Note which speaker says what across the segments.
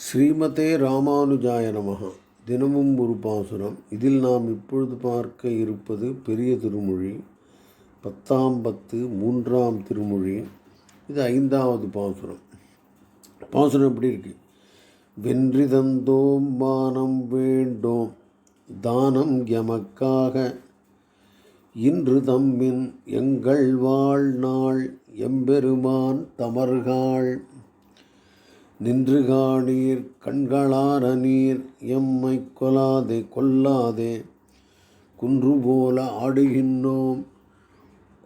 Speaker 1: ஸ்ரீமதே ராமானுஜாய நமக. தினமும் ஒரு பாசுரம். இதில் நாம் இப்பொழுது பார்க்க இருப்பது பெரிய திருமொழி. பத்தாம் பத்து மூன்றாம் திருமொழி. இது ஐந்தாவது பாசுரம். பாசுரம் எப்படி இருக்கு? வென்றி தந்தோம் மானம் வேண்டோம் தானம் எமக்காக. இன்று தம்மின் எங்கள் வாழ்நாள் எம்பெருமான் தமர்காள். நின்று காணீர் கண்களார நீர் எம்மை கொலாதே கொல்லாதே. குன்று போல ஆடுகின்றோம்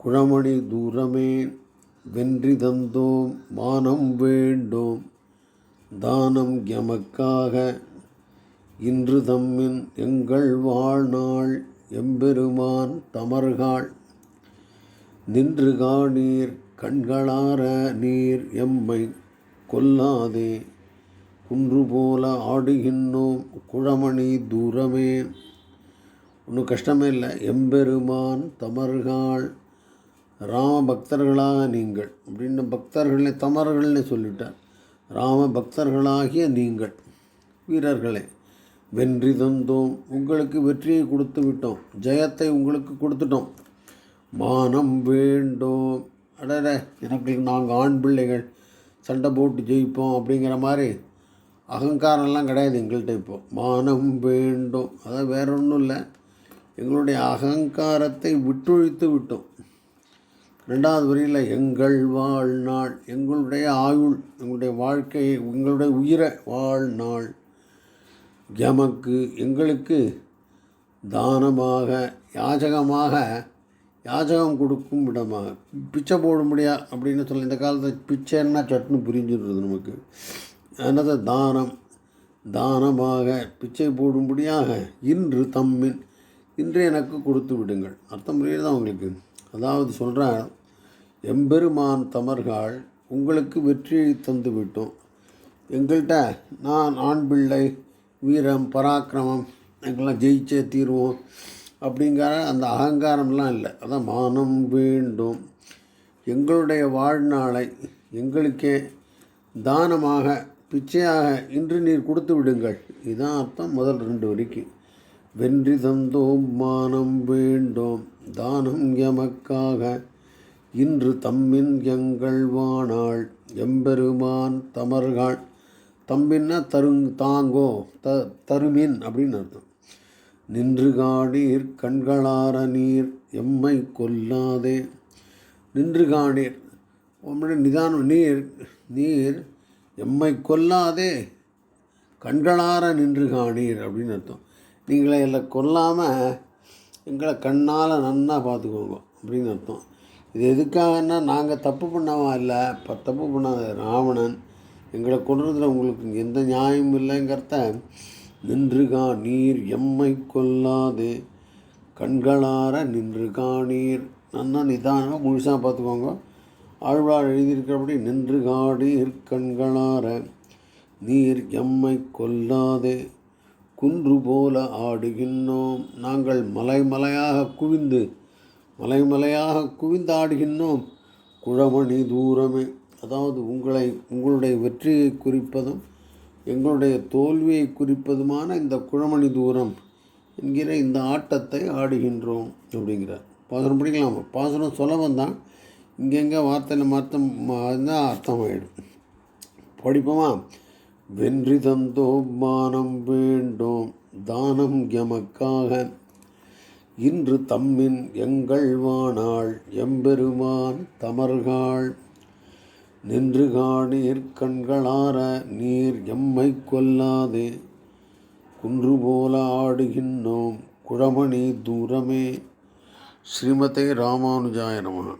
Speaker 1: குழமணி தூரமே. வென்றி தந்தோம் மானம் வேண்டோம் தானம் எமக்காக. இன்று தம்மின் எங்கள் வாழ்நாள் எம்பெருமான் தமர்காள். நின்று காணீர் கண்களார நீர் எம்மை கொல்லாதே. குன்று போல ஆடுகின்றோம் குழமணி தூரமே. ஒன்றும் கஷ்டமே இல்லை. எம்பெருமான் தமர்கள் ராம பக்தர்களாக நீங்கள். அப்படின்னு பக்தர்களே தமர்கள்னு சொல்லிட்டார். ராம பக்தர்களாகிய நீங்கள் வீரர்களே வென்றி தந்தோம். உங்களுக்கு வெற்றியை கொடுத்து விட்டோம். ஜெயத்தை உங்களுக்கு கொடுத்துட்டோம். மானம் வேண்டும். அடட எனக்கு நாங்கள் ஆண் பிள்ளைகள். சண்டை போட்டு ஜெயிப்போம் அப்படிங்கிற மாதிரி அகங்காரம்லாம் கிடையாது எங்கள்கிட்ட இப்போ. மானம் வேண்டும். அதான் வேற ஒன்றும் இல்லை. எங்களுடைய அகங்காரத்தை விட்டொழித்து விட்டோம். ரெண்டாவது வரியில் எங்கள் வாழ்நாள் எங்களுடைய ஆயுள் எங்களுடைய வாழ்க்கை எங்களுடைய உயிரை வாழ்நாள். எமக்கு எங்களுக்கு தானமாக யாஜகமாக யாச்சகம் கொடுக்கும் இடமாக பிச்சை போட முடியா? அப்படின்னு சொல்லி இந்த காலத்தில் பிச்சைன்னா சட்னு புரிஞ்சிடுறது நமக்கு. என்னது தானம் தானமாக பிச்சை போடும்படியாக இன்று தம்மின் இன்று எனக்கு கொடுத்து விடுங்கள். அர்த்தம் புரியுது உங்களுக்கு? அதாவது சொல்கிறார் எம்பெருமான் தமர்கள் உங்களுக்கு வெற்றியை தந்து விட்டோம். எங்கள்கிட்ட நான் ஆண் பிள்ளை வீரம் பராக்கிரமம் எங்கெல்லாம் ஜெயிச்சே தீருவோம். அப்படிங்கிற அந்த அகங்காரம்லாம் இல்லை. அதான் மானம் வேண்டும். எங்களுடைய வாழ்நாளை எங்களுக்கே தானமாக பிச்சையாக இன்று நீர் கொடுத்து விடுங்கள். இதுதான் அர்த்தம் முதல் ரெண்டு வரைக்கும் வென்றி தந்தோம் மானம் வேண்டோம். தானம் எமக்காக. இன்று தம்மின் எங்கள் வானாள் எம்பெருமான் தமர்கள். தம்பின்னா தருங் தாங்கோ த தருமின் அப்படின்னு அர்த்தம். நின்று காணீர் கண்களார நீர் எம்மை கொல்லாதே. நின்று காணீர். உம்முடைய நிதானம் நீர் நீர் எம்மை கொல்லாதே. கண்களார நின்று காணீர் அப்படின்னு அர்த்தம். நீங்களே எல்லாம் கொல்லாமல் எங்களை கண்ணால் நன்னா பார்த்துக்கோங்க அப்படின்னு அர்த்தம். இது எதுக்காகன்னா நாங்கள் தப்பு பண்ணவா இல்லை இப்போ தப்பு பண்ணாத ராவணன் எங்களை கொள்றதுல உங்களுக்கு எந்த நியாயமும் இல்லைங்கிறத நின்றுகா நீர் எம்மை கொல்லாது. கண்களார நின்று காணீர் நன்னா நிதானமாக முழுசாக பார்த்துக்கோங்க. ஆழ்வார் எழுதியிருக்கிறபடி நின்று காடீர் கண்களார நீர் எம்மை கொல்லாதே. குன்று போல ஆடுகின்றோம். நாங்கள் மலை மலையாக குவிந்து மலை மலையாக குவிந்து ஆடுகின்றோம். குழமணி தூரமே. அதாவது உங்களை உங்களுடைய வெற்றியை குறிப்பதும் எங்களுடைய தோல்வியை குறிப்பதுமான இந்த குழமணி தூரம் என்கிற இந்த ஆட்டத்தை ஆடுகின்றோம் அப்படிங்கிறார். பாசனம் படிக்கலாமா? பாசனம் சொல்ல வந்தான் இங்கெங்கே வார்த்தையில் மாற்றம் தான் அர்த்தமாயிடும். படிப்போமா? வென்றி தோமானம் வேண்டும் தானம் எமக்காக. இன்று தம்மின் எங்கள் வானாள் எம்பெருமான் தமர்காள். நின்று காணீர் கண்களார நீர் எம்மை கொல்லாதே. குன்று போல ஆடுகின்றோம் குழமணி தூரமே. ஸ்ரீமதே ராமானுஜாய நம